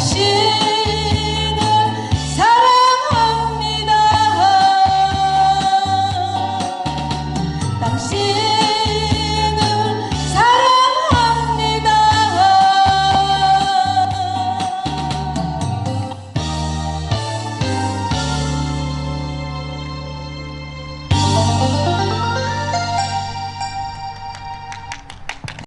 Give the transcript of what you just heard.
당신을 사랑합니다.